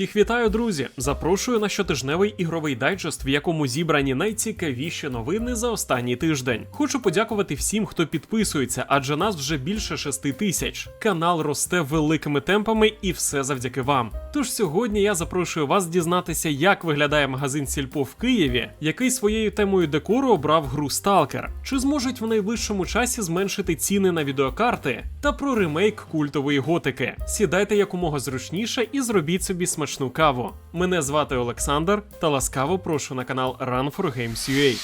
Всіх вітаю, друзі! Запрошую на щотижневий ігровий дайджест, в якому зібрані найцікавіші новини за останній тиждень. Хочу подякувати всім, хто підписується, адже нас вже більше шести тисяч. Канал росте великими темпами, і все завдяки вам. Тож сьогодні я запрошую вас дізнатися, як виглядає магазин Сільпо в Києві, який своєю темою декору обрав гру Сталкер. Чи зможуть в найближчому часі зменшити ціни на відеокарти? Та про ремейк культової готики. Сідайте якомога зручніше і зробіть собі смачну каву. Мене звати Олександр, та ласкаво прошу на канал Run for Games UA.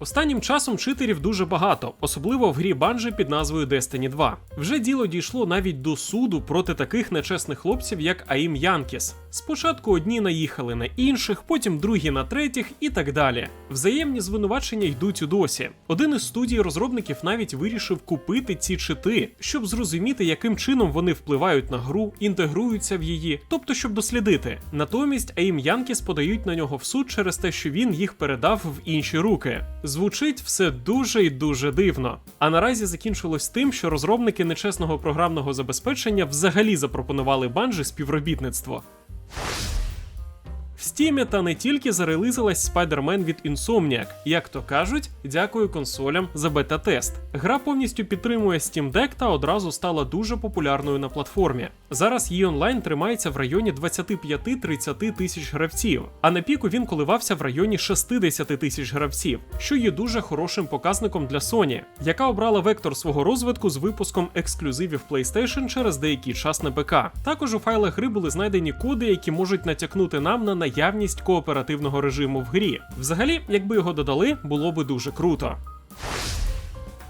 Останнім часом читерів дуже багато, особливо в грі банжі під назвою Destiny 2. Вже діло дійшло навіть до суду проти таких нечесних хлопців, як Аїм Янкіс. Спочатку одні наїхали на інших, потім другі на третіх і так далі. Взаємні звинувачення йдуть у досі. Один із студій розробників навіть вирішив купити ці чити, щоб зрозуміти, яким чином вони впливають на гру, інтегруються в її, тобто щоб дослідити. Натомість Аїм Янкіс подають на нього в суд через те, що він їх передав в інші руки. Звучить все дуже і дуже дивно. А наразі закінчилось тим, що розробники нечесного програмного забезпечення взагалі запропонували банжі співробітництво. В Стімі та не тільки зарелизилась Spider-Man від Insomniac. Як то кажуть, дякую консолям за бета-тест. Гра повністю підтримує Steam Deck та одразу стала дуже популярною на платформі. Зараз її онлайн тримається в районі 25-30 тисяч гравців, а на піку він коливався в районі 60 тисяч гравців, що є дуже хорошим показником для Sony, яка обрала вектор свого розвитку з випуском ексклюзивів PlayStation через деякий час на ПК. Також у файлах гри були знайдені коди, які можуть натякнути нам на наявність кооперативного режиму в грі. Взагалі, якби його додали, було би дуже круто.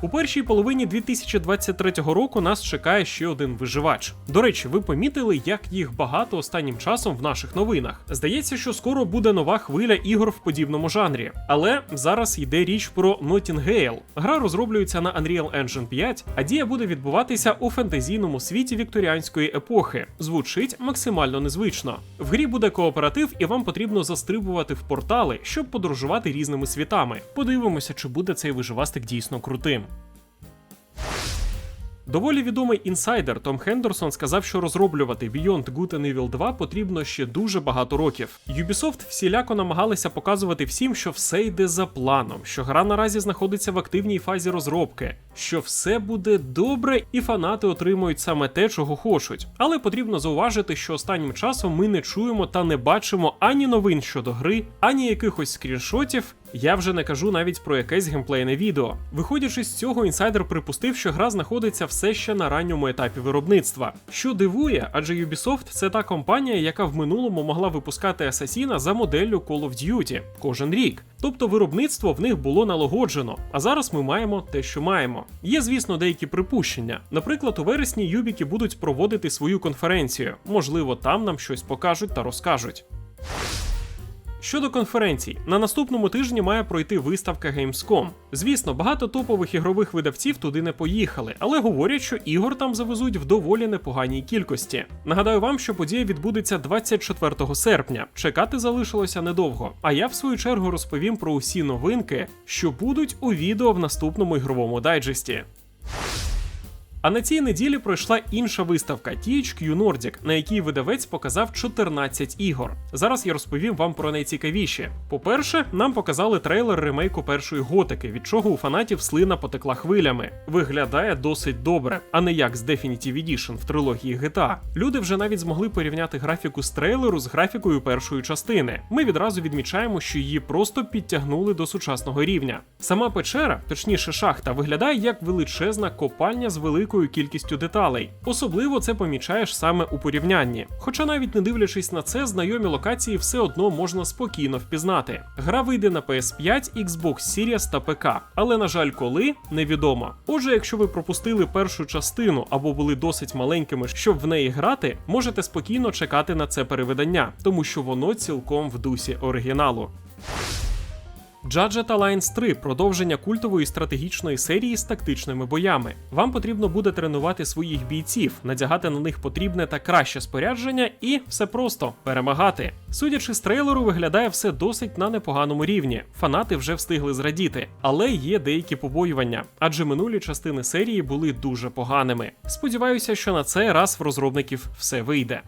У першій половині 2023 року нас чекає ще один виживач. До речі, ви помітили, як їх багато останнім часом в наших новинах. Здається, що скоро буде нова хвиля ігор в подібному жанрі. Але зараз йде річ про Nottinghale. Гра розроблюється на Unreal Engine 5, а дія буде відбуватися у фентезійному світі вікторіанської епохи. Звучить максимально незвично. В грі буде кооператив, і вам потрібно застрибувати в портали, щоб подорожувати різними світами. Подивимося, чи буде цей виживастик дійсно крутим. Доволі відомий інсайдер Том Хендерсон сказав, що розроблювати Beyond Good and Evil 2 потрібно ще дуже багато років. Ubisoft всіляко намагалися показувати всім, що все йде за планом, що гра наразі знаходиться в активній фазі розробки, що все буде добре і фанати отримують саме те, чого хочуть. Але потрібно зауважити, що останнім часом ми не чуємо та не бачимо ані новин щодо гри, ані якихось скріншотів. Я вже не кажу навіть про якесь геймплейне відео. Виходячи з цього, інсайдер припустив, що гра знаходиться все ще на ранньому етапі виробництва. Що дивує, адже Ubisoft це та компанія, яка в минулому могла випускати Асасіна за моделлю Call of Duty кожен рік. Тобто виробництво в них було налагоджено, а зараз ми маємо те, що маємо. Є, звісно, деякі припущення. Наприклад, у вересні Юбіки будуть проводити свою конференцію. Можливо, там нам щось покажуть та розкажуть. Щодо конференцій, на наступному тижні має пройти виставка Gamescom. Звісно, багато топових ігрових видавців туди не поїхали, але говорять, що ігор там завезуть в доволі непоганій кількості. Нагадаю вам, що подія відбудеться 24 серпня. Чекати залишилося недовго. А я в свою чергу розповім про усі новинки, що будуть у відео в наступному ігровому дайджесті. А на цій неділі пройшла інша виставка THQ Nordic, на якій видавець показав 14 ігор. Зараз я розповім вам про найцікавіші. По-перше, нам показали трейлер ремейку першої готики, від чого у фанатів слина потекла хвилями. Виглядає досить добре, а не як з Definitive Edition в трилогії GTA. Люди вже навіть змогли порівняти графіку з трейлеру з графікою першої частини. Ми відразу відмічаємо, що її просто підтягнули до сучасного рівня. Сама печера, точніше шахта, виглядає як величезна копальня з великою великою кількістю деталей. Особливо це помічаєш саме у порівнянні. Хоча навіть не дивлячись на це, знайомі локації все одно можна спокійно впізнати. Гра вийде на PS5, Xbox Series та ПК, але на жаль, коли невідомо. Отже, якщо ви пропустили першу частину або були досить маленькими, щоб в неї грати, можете спокійно чекати на це перевидання, тому що воно цілком в дусі оригіналу. Judged Alliance 3 продовження культової стратегічної серії з тактичними боями. Вам потрібно буде тренувати своїх бійців, надягати на них потрібне та краще спорядження, і все просто перемагати. Судячи з трейлеру, виглядає все досить на непоганому рівні. Фанати вже встигли зрадіти, але є деякі побоювання, адже минулі частини серії були дуже поганими. Сподіваюся, що на цей раз в розробників все вийде.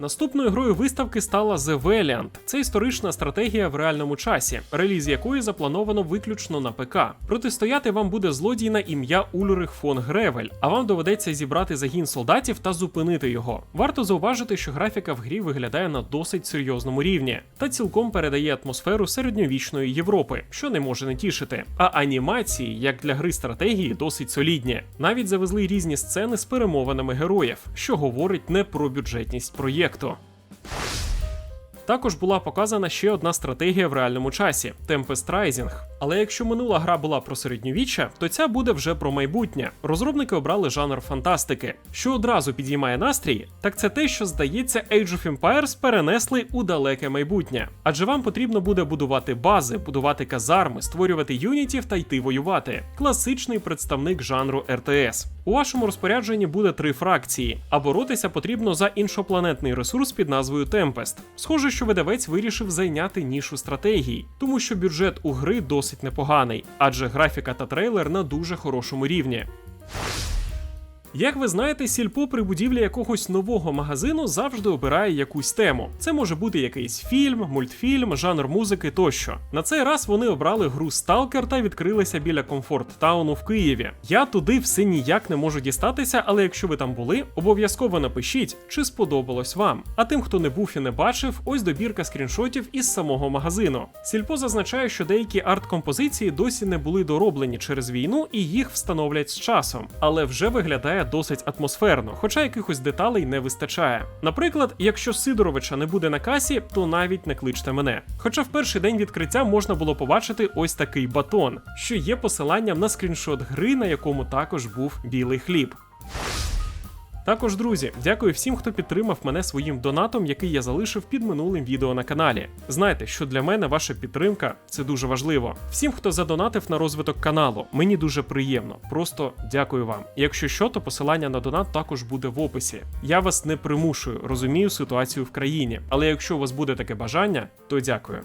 Наступною грою виставки стала The Valiant. Це історична стратегія в реальному часі, реліз якої заплановано виключно на ПК. Протистояти вам буде злодій на ім'я Ульрих фон Гревель, а вам доведеться зібрати загін солдатів та зупинити його. Варто зауважити, що графіка в грі виглядає на досить серйозному рівні та цілком передає атмосферу середньовічної Європи, що не може не тішити. А анімації, як для гри стратегії, досить солідні. Навіть завезли різні сцени з перемовинами героїв, що говорить не про бюджетність проєкту. Також була показана ще одна стратегія в реальному часі Tempest Rising. Але якщо минула гра була про середньовіччя, то ця буде вже про майбутнє. Розробники обрали жанр фантастики. Що одразу підіймає настрій, так це те, що здається, Age of Empires перенесли у далеке майбутнє. Адже вам потрібно буде будувати бази, будувати казарми, створювати юнітів та йти воювати. Класичний представник жанру РТС. У вашому розпорядженні буде три фракції, а боротися потрібно за іншопланетний ресурс під назвою Темпест. Схоже, що видавець вирішив зайняти нішу стратегії, тому що бюджет у гри досить непоганий, адже графіка та трейлер на дуже хорошому рівні. Як ви знаєте, сільпо при будівлі якогось нового магазину завжди обирає якусь тему. Це може бути якийсь фільм, мультфільм, жанр музики тощо. На цей раз вони обрали гру Stalker та відкрилися біля Комфорт Тауну в Києві. Я туди все ніяк не можу дістатися, але якщо ви там були, обов'язково напишіть, чи сподобалось вам. А тим, хто не був і не бачив, ось добірка скріншотів із самого магазину. Сільпо зазначає, що деякі арт-композиції досі не були дороблені через війну і їх встановлять з часом, але вже виглядає досить атмосферно, хоча якихось деталей не вистачає. Наприклад, якщо Сидоровича не буде на касі, то навіть не кличте мене. Хоча в перший день відкриття можна було побачити ось такий батон, що є посиланням на скріншот гри, на якому також був білий хліб. Також, друзі, дякую всім, хто підтримав мене своїм донатом, який я залишив під минулим відео на каналі. Знайте, що для мене ваша підтримка це дуже важливо. Всім, хто задонатив на розвиток каналу, мені дуже приємно. Просто дякую вам. Якщо що, то посилання на донат також буде в описі. Я вас не примушую, розумію ситуацію в країні, але якщо у вас буде таке бажання, то дякую.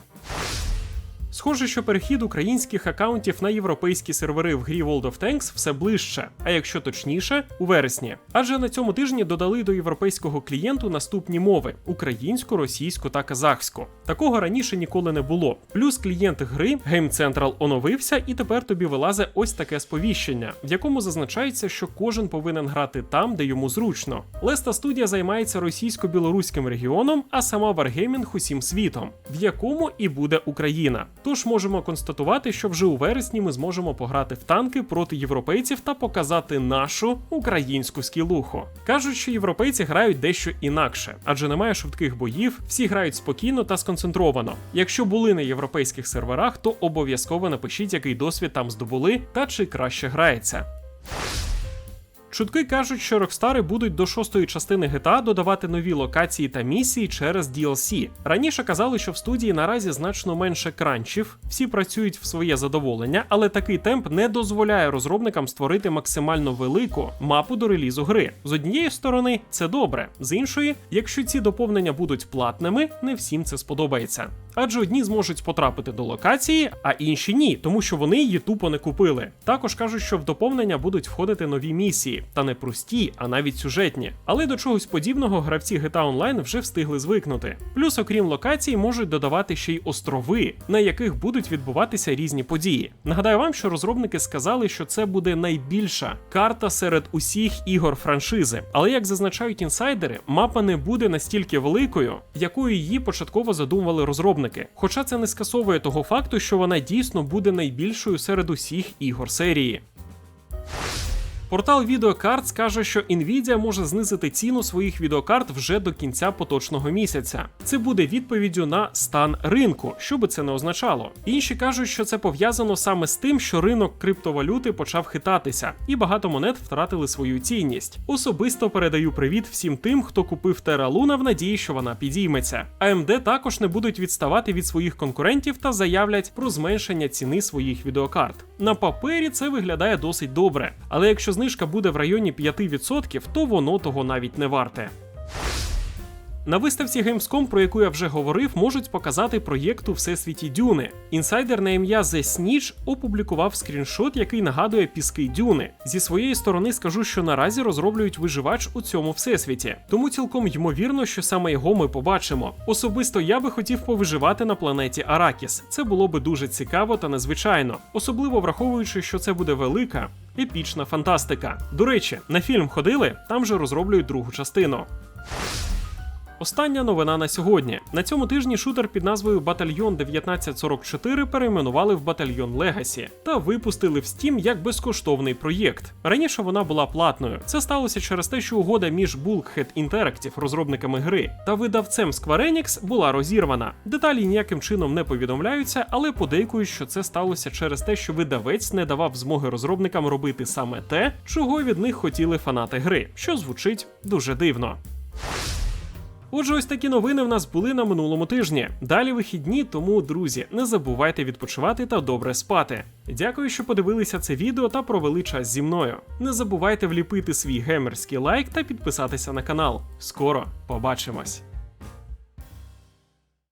Схоже, що перехід українських акаунтів на європейські сервери в грі World of Tanks все ближче, а якщо точніше, у вересні. Адже на цьому тижні додали до європейського клієнту наступні мови: українську, російську та казахську. Такого раніше ніколи не було. Плюс клієнт гри Game Central оновився, і тепер тобі вилазе ось таке сповіщення, в якому зазначається, що кожен повинен грати там, де йому зручно. Леста студія займається російсько-білоруським регіоном, а сама Wargaming усім світом, в якому і буде Україна. Тож можемо констатувати, що вже у вересні ми зможемо пограти в танки проти європейців та показати нашу українську скілуху. Кажуть, що європейці грають дещо інакше, адже немає швидких боїв, всі грають спокійно та сконцентровано. Якщо були на європейських серверах, то обов'язково напишіть, який досвід там здобули та чи краще грається. Чутки кажуть, що Рокстари будуть до шостої частини GTA додавати нові локації та місії через DLC. Раніше казали, що в студії наразі значно менше кранчів, всі працюють в своє задоволення, але такий темп не дозволяє розробникам створити максимально велику мапу до релізу гри. З однієї сторони, це добре, з іншої, якщо ці доповнення будуть платними, не всім це сподобається. Адже одні зможуть потрапити до локації, а інші ні, тому що вони її тупо не купили. Також кажуть, що в доповнення будуть входити нові місії, та не прості, а навіть сюжетні. Але до чогось подібного гравці GTA Online вже встигли звикнути. Плюс, окрім локацій, можуть додавати ще й острови, на яких будуть відбуватися різні події. Нагадаю вам, що розробники сказали, що це буде найбільша карта серед усіх ігор франшизи. Але як зазначають інсайдери, мапа не буде настільки великою, якою її початково задумували розробники. Хоча це не скасовує того факту, що вона дійсно буде найбільшою серед усіх ігор серії. Портал Videocards каже, що Nvidia може знизити ціну своїх відеокарт вже до кінця поточного місяця. Це буде відповіддю на стан ринку, що би це не означало. Інші кажуть, що це пов'язано саме з тим, що ринок криптовалюти почав хитатися, і багато монет втратили свою цінність. Особисто передаю привіт всім тим, хто купив Terra Luna в надії, що вона підійметься. AMD також не будуть відставати від своїх конкурентів та заявлять про зменшення ціни своїх відеокарт. На папері це виглядає досить добре, але якщо знижка буде в районі 5%, то воно того навіть не варте. На виставці Gamescom, про яку я вже говорив, можуть показати проєкт у всесвіті Дюни. Інсайдер на ім'я The Snitch опублікував скріншот, який нагадує піски Дюни. Зі своєї сторони скажу, що наразі розроблюють виживач у цьому всесвіті, тому цілком ймовірно, що саме його ми побачимо. Особисто я би хотів повиживати на планеті Аракіс. Це було би дуже цікаво та незвичайно, особливо враховуючи, що це буде велика. Епічна фантастика. До речі, на фільм ходили, там же розроблюють другу частину. Остання новина на сьогодні. На цьому тижні шутер під назвою Батальйон 1944 перейменували в Батальйон Легасі та випустили в Steam як безкоштовний проєкт. Раніше вона була платною. Це сталося через те, що угода між Bulkhead Interactive, розробниками гри, та видавцем Square Enix була розірвана. Деталі ніяким чином не повідомляються, але подейкують, що це сталося через те, що видавець не давав змоги розробникам робити саме те, чого від них хотіли фанати гри, що звучить дуже дивно. Отже, ось такі новини в нас були на минулому тижні. Далі вихідні, тому, друзі, не забувайте відпочивати та добре спати. Дякую, що подивилися це відео та провели час зі мною. Не забувайте вліпити свій геймерський лайк та підписатися на канал. Скоро побачимось!